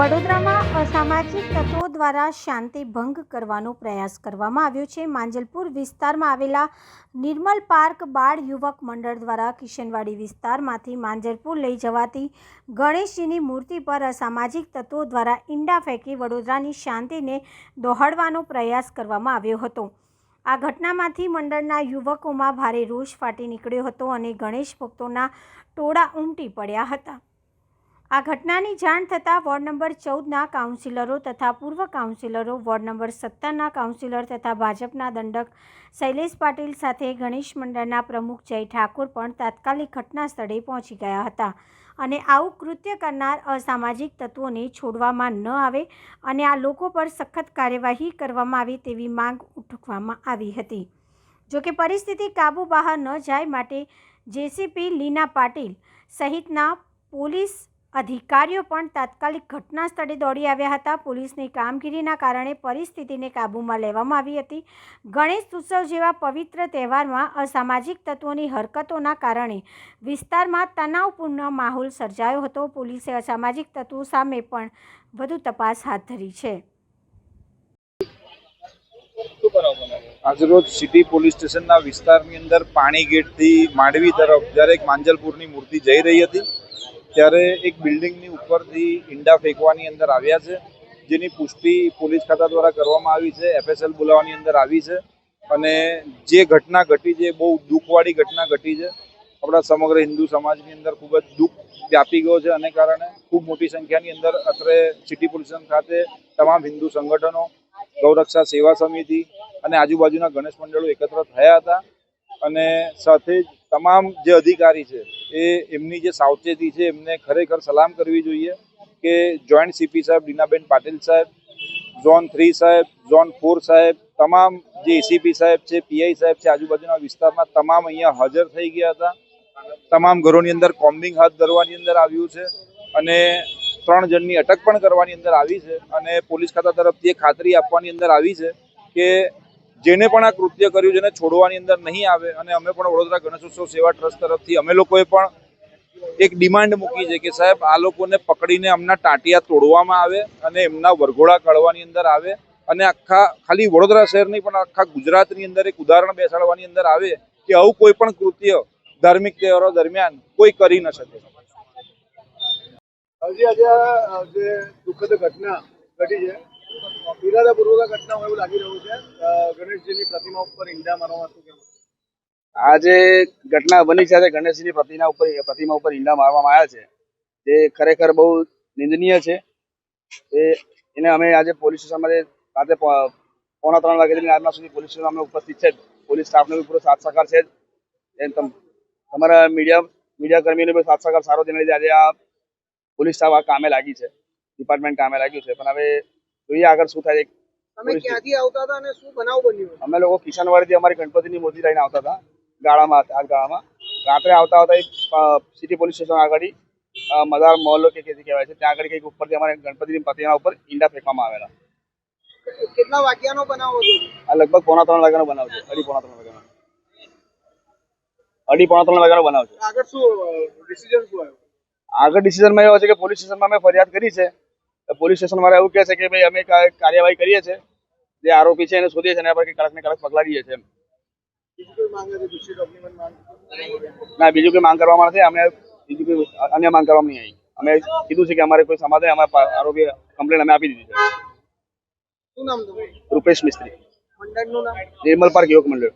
વડોદરામાં અસામાજિક તત્વો દ્વારા શાંતિ ભંગ કરવાનો પ્રયાસ કરવામાં આવ્યો છે. માંજલપુર વિસ્તારમાં આવેલા નિર્મલ પાર્ક બાળ યુવક મંડળ દ્વારા કિશનવાડી વિસ્તારમાંથી માંજલપુર લઈ જવાતી ગણેશજીની મૂર્તિ પર અસામાજિક તત્વો દ્વારા ઈંડા ફેંકી વડોદરાની શાંતિને દોહડવાનો પ્રયાસ કરવામાં આવ્યો હતો. આ ઘટનામાંથી મંડળના યુવકોમાં ભારે રોષ ફાટી નીકળ્યો હતો અને ગણેશ ભક્તોના ટોળા ઉમટી પડ્યા હતા. આ ઘટનાની જાણ થતાં વોર્ડ નંબર ચૌદના કાઉન્સિલરો તથા પૂર્વ કાઉન્સિલરો, વોર્ડ નંબર સત્તરના કાઉન્સિલર તથા ભાજપના દંડક શૈલેષ પાટીલ સાથે ગણેશ મંડળના પ્રમુખ જય ઠાકોર પણ તાત્કાલિક ઘટના સ્થળે પહોંચી ગયા હતા અને આવું કૃત્ય કરનાર અસામાજિક તત્વોને છોડવામાં ન આવે અને આ લોકો પર સખત કાર્યવાહી કરવામાં આવે તેવી માંગ ઉઠવામાં આવી હતી. જોકે પરિસ્થિતિ કાબૂ બહાર ન જાય માટે જેસીપી લીના પાટીલ સહિતના પોલીસ અધિકારીઓ પણ તાત્કાલિક ઘટના સ્થળે દોડી આવ્યા હતા. પોલીસની કામગીરીના કારણે પરિસ્થિતિને કાબૂમાં લેવામાં આવી હતી. ગણેશ ઉત્સવ જેવા પવિત્ર તહેવારમાં અસામાજિક તત્વોની હરકતોના કારણે વિસ્તારમાં તણાવપૂર્ણ માહોલ સર્જાયો હતો. પોલીસે અસામાજિક તત્વો સામે પણ વધુ તપાસ હાથ ધરી છે. આજરોજ સિટી પોલીસ સ્ટેશનના વિસ્તારની અંદર પાણી ગેટથી માંડવી તરફ જ્યારે એક માંજલપુરની મૂર્તિ જઈ રહી હતી ત્યારે એક બિલ્ડિંગની ઉપરથી ઈંડા ફેંકવાની અંદર આવ્યા છે, જેની પુષ્ટિ પોલીસ ખાતા દ્વારા કરવામાં આવી છે એફએસએલ બોલાવવાની અંદર આવી છે અને જે ઘટના ઘટી છે બહુ દુઃખવાળી ઘટના ઘટી છે. આપણા સમગ્ર હિન્દુ સમાજની અંદર ખૂબ જ દુઃખ વ્યાપી ગયો છે અને કારણે ખૂબ મોટી સંખ્યાની અંદર અત્રે સિટી પોલીસ ખાતે તમામ હિન્દુ સંગઠનો, ગૌરક્ષા સેવા સમિતિ અને આજુબાજુના ગણેશ મંડળો એકત્ર થયા હતા અને સાથે જ તમામ જે અધિકારી છે, એ એમની જે સાવચેતી છે, એમને ખરેખર સલામ કરવી જોઈએ કે જોઈન્ટ સીપી સાહેબ, દીનાબેન પાટીલ સાહેબ, ઝોન થ્રી સાહેબ, ઝોન ફોર સાહેબ, તમામ જે એસીપી સાહેબ છે પીઆઈ સાહેબ છે, આજુબાજુના વિસ્તારમાં તમામ અહીંયા હાજર થઈ ગયા હતા. તમામ ઘરોની અંદર કોમ્બિંગ હાથ ધરવાની અંદર આવ્યું છે અને ત્રણ જણની અટક પણ કરવાની અંદર આવી છે અને પોલીસ ખાતા તરફથી ખાતરી આપવાની અંદર આવી છે કે જેને પણ આ કૃત્ય કર્યું જેને છોડવાની અંદર નહીં આવે અને અમે પણ વડોદરા ગણેશોત્સવ સેવા ટ્રસ્ટ તરફથી અમે લોકોએ પણ એક ડિમાન્ડ મૂકી છે કે સાહેબ, આ લોકોને પકડીને અમના ટાંટિયા તોડવામાં આવે અને એમના વરઘોડા કાઢવાની અંદર આવે અને આખા, ખાલી વડોદરા શહેરની પણ આખા ગુજરાતની અંદર એક ઉદાહરણ બેસાડવાની અંદર આવે કે આવું કોઈ પણ કૃત્ય ધાર્મિક તહેવારો દરમિયાન કોઈ કરી ન શકે. હજી, આજે જે દુઃખદ ઘટના ઘટી છે ઇરાદાપૂર્વક ઘટના મારવામાં શું બની છે ગણેશજીની પ્રતિમા ઉપર પ્રતિમા ઉપર ઈંડા મારવામાં આવ્યા છે જે ખરેખર બહુ નિંદનીય છે. એને અમે આજે પોલીસ સ્ટેશનમાં રાતે પોણા ત્રણ વાગ્યાથી આજના સુધી પોલીસ સ્ટેશન અમે ઉપસ્થિત છે. પોલીસ સ્ટાફનો બી પૂરો સાથ સહકાર છે. જ તમારા મીડિયા મીડિયા કર્મીનો બી સાથ સહકાર સારો તેના લીધે આજે આ પોલીસ સ્ટાફ આ કામે લાગી છે. ડિપાર્ટમેન્ટ કામે લાગ્યું છે. પણ હવે જોઈએ આગળ શું થાય? તમે ક્યાંથી આવતા હતા અને શું બનાવ બન્યો અમે લોકો કિશનવાડીથી અમારી ગણપતિની મૂર્તિ લઈને આવતા હતા ગાળામાં આ ગાળામાં. રાત્રે આવતા આવતા એક સિટી પોલીસ સ્ટેશન આગળ મદાર મોહલ્લો કે કેથી કહેવાય છે ત્યાં આગળ કંઈક ઉપરથી અમારે ગણપતિની પ્રતિમા ઉપર ઈંડા ફેંકવામાં આવેલા. કેટલા વાગ્યાનો બનાવ હતો? આ લગભગ પોણા ત્રણ વાગ્યાનો બનાવ છે અઢી પોણા ત્રણ વાગ્યાનો. અઢી પોણા ત્રણ વાગ્યાનો બનાવ છે. આગળ શું ડિસિઝન શું આવ્યું? આગળ ડિસિઝનમાં એવો છે કે પોલીસ સ્ટેશનમાં અમે ફરિયાદ કરી છે પોલીસ સ્ટેશન વાળા એવું કહે છે કે ભાઈ અમે કાર્યવાહી કરીએ છીએ. જે આરોપી છે એને શોધીએ છીએ એના પર કડક ને કડક પગલાં લઈએ છીએ એમ. ના બીજું કોઈ માંગ કરવામાં નથી. અમે બીજું કોઈ અન્ય માંગ કરવામાં નહીં આવી. અમે કીધું છે કે અમારે કોઈ સમાધાન અમારે આરોપી કમ્પ્લેન અમે આપી દીધી છે. શું નામ તમારું? રૂપેશ મિસ્ત્રી. નિર્મલ પાર્ક યુવક મંડળ.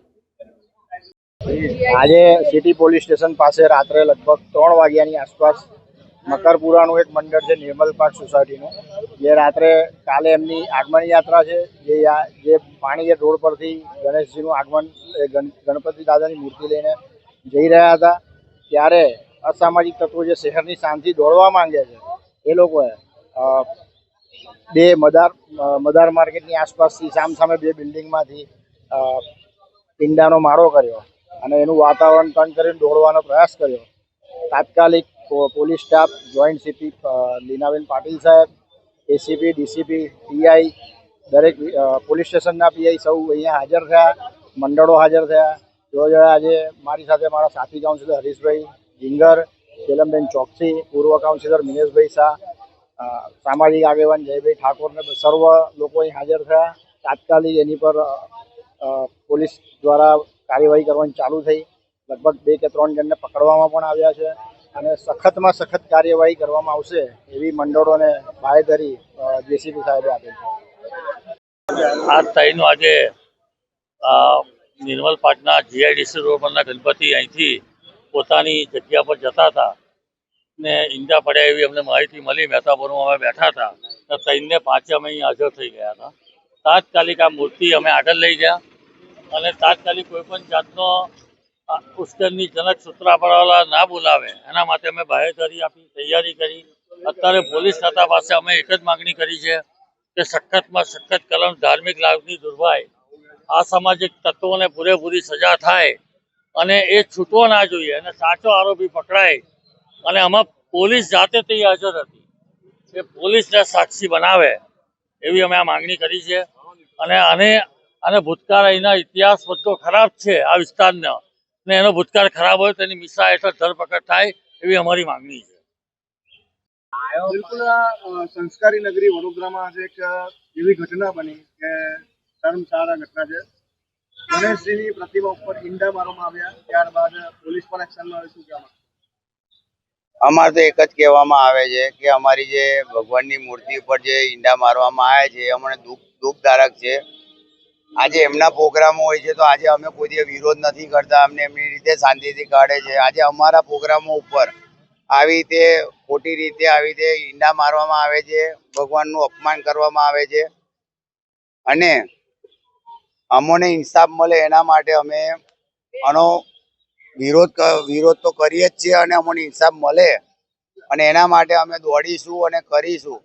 આજે સિટી પોલીસ સ્ટેશન પાસે રાત્રે લગભગ ત્રણ વાગ્યાની આસપાસ મકરપુરાનું એક મંડળ છે, નિર્મલ પાર્ક સોસાયટીનું. જે રાત્રે કાલે એમની આગમન યાત્રા છે, જે જે પાણીગેટ રોડ પરથી ગણેશજીનું આગમન ગણપતિ દાદાની મૂર્તિ લઈને જઈ રહ્યા હતા. ત્યારે અસામાજિક તત્વો જે શહેરની શાંતિ દોડવા માંગે છે, એ લોકોએ બે મદાર મદાર માર્કેટની આસપાસથી સામસામે બે બિલ્ડિંગમાંથી પિંડાનો મારો કર્યો અને એનું વાતાવરણ તંગ કરીને દોડવાનો પ્રયાસ કર્યો. તાત્કાલિક police staff, joint CP Linaben Patil સાહેબ, એસીપી, ડીસીપી, પીઆઈ, દરેક પોલીસ સ્ટેશનના પીઆઈ સૌ અહીંયા હાજર થયા, મંડળો હાજર થયા. જો જો આજે મારી સાથે મારા સાથી કાઉન્સિલર હરીશભાઈ જીંગર જેલમબેન ચોકસી, પૂર્વ કાઉન્સિલર મિનેશભાઈ શાહ સામાજિક આગેવાન જયભાઈ ઠાકોરને સર્વ લોકો અહીં હાજર થયા. તાત્કાલિક એની પર પોલીસ દ્વારા કાર્યવાહી કરવાની ચાલુ થઈ. લગભગ બે કે ત્રણ જણને પકડવામાં પણ આવ્યા છે. અને સખતમાં સખત કાર્યવાહી કરવામાં આવશે એવી મંડળોને બાહેધરી જેસીબી સાહેબે આપેલ છે. આ તાઈનું આજે નિર્મલ પાટના જીઆઈડીસી રોડ પરના ગણપતિ અહીંથી પોતાની જગ્યા પર જતા હતા ને ઈંડા પડ્યા એવી અમને માહિતી મળી. મહેતાપુરમાં અમે બેઠા હતા તો ત્રણને પાંચે અમે અહીં હાજર થઈ ગયા હતા. તાત્કાલિક આ મૂર્તિ અમે આગળ લઈ ગયા અને તાત્કાલિક કોઈ પણ જાતનો અ, જનક સૂત્રાપાળાવાળા ના બોલાવે. એના માટે અમે બાહેધરી આપી તૈયારી કરી. અત્યારે પોલીસ ખાતા પાસે અમે એક જ માગણી કરી છે કે સખતમાં સખત કલમ ધાર્મિક લાગણી દુર્ભાય. અસામાજિક તત્વોને પૂરેપૂરી સજા થાય અને એ છૂટવો ના જોઈએ અને સાચો આરોપી પકડાય અને આમાં પોલીસ જાતે તે હાજર હતી એ પોલીસને સાક્ષી બનાવે એવી અમે આ માંગણી કરી છે. અને આને અને ભૂતકાળ અહીંના ઇતિહાસ બધો ખરાબ છે આ વિસ્તારનો. ને એનો ભૂતકાળ ખરાબ હોય તેની મિસા હેઠળ ધરપકડ થાય એવી અમારી માંગણી છે. બિલકુલ સંસ્કારી નગરી વડોદરામાં આજે એક એવી ઘટના બની કે શર્મસાર ઘટના છે. ગણેશજીની પ્રતિમા ઉપર ઈંડા મારવામાં આવ્યા ત્યારબાદ પોલીસ પણ એક્શનમાં આવે શું કહેવામાં અમારે તો એક જ કહેવામાં આવે છે કે અમારી જે ભગવાનની મૂર્તિ ઉપર જે ઈંડા મારવામાં આવે છે એ અમને દુઃખ દુઃખધારક છે. આજે એમના પ્રોગ્રામો હોય છે, તો આજે અમે કોઈ વિરોધ નથી કરતા. અમને એમની રીતે શાંતિથી કાઢે છે. આજે અમારા પ્રોગ્રામો ઉપર આવી રીતે, ખોટી રીતે આવી રીતે ઈંડા મારવામાં આવે છે, ભગવાનનું અપમાન કરવામાં આવે છે. અને અમોને ઇન્સાફ મળે એના માટે અમે આનો વિરોધ વિરોધ તો કરીએ જ છીએ અને અમને ઇન્સાફ મળે. અને એના માટે અમે દોડીશું અને કરીશું.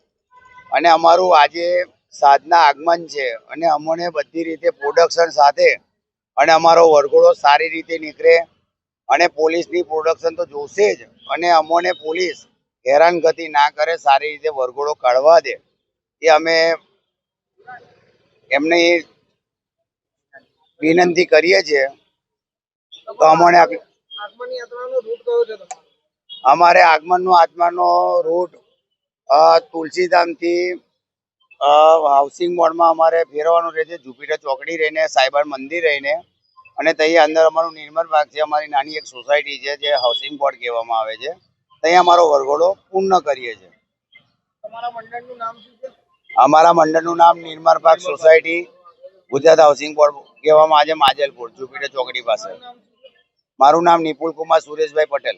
અને અમારું આજે સાધના આગમન છે અને અમને બધી રીતે પ્રોડક્શન સાથે અને અમારો વરઘોડો સારી રીતે નીકળે અને પોલીસની પ્રોડક્શન તો જોશે જ અને અમોને પોલીસ હેરાનગતિ ના કરે, સારી રીતે વરઘોડો કાઢવા દે. એ અમે એમને વિનંતી કરીએ છીએ. તો અમને અમારે આગમનનો આત્માનો રૂટ તુલસીધામથી હાઉસિંગ મોડમાં અમારે ફેરવાનું રહે છે જુપિટર ચોકડી રહીને સાયબર મંદિર રહીને. અને ત્યાં અંદર અમારું નિર્મલ ભાગ છે અમારી નાની એક સોસાયટી છે જે હાઉસિંગ બોર્ડ કહેવામાં આવે છે. ત્યાં અમારો વરઘોડો પૂર્ણ કરીએ છીએ. તમારા મંડળનું નામ શું છે? અમારા મંડળનું નામ Nirmal park society Gujarat housing board કહેવામાં આવે છે માજલપુર જુપિટર ચોકડી પાસે. મારું નામ નિપુલ કુમાર સુરેશભાઈ પટેલ.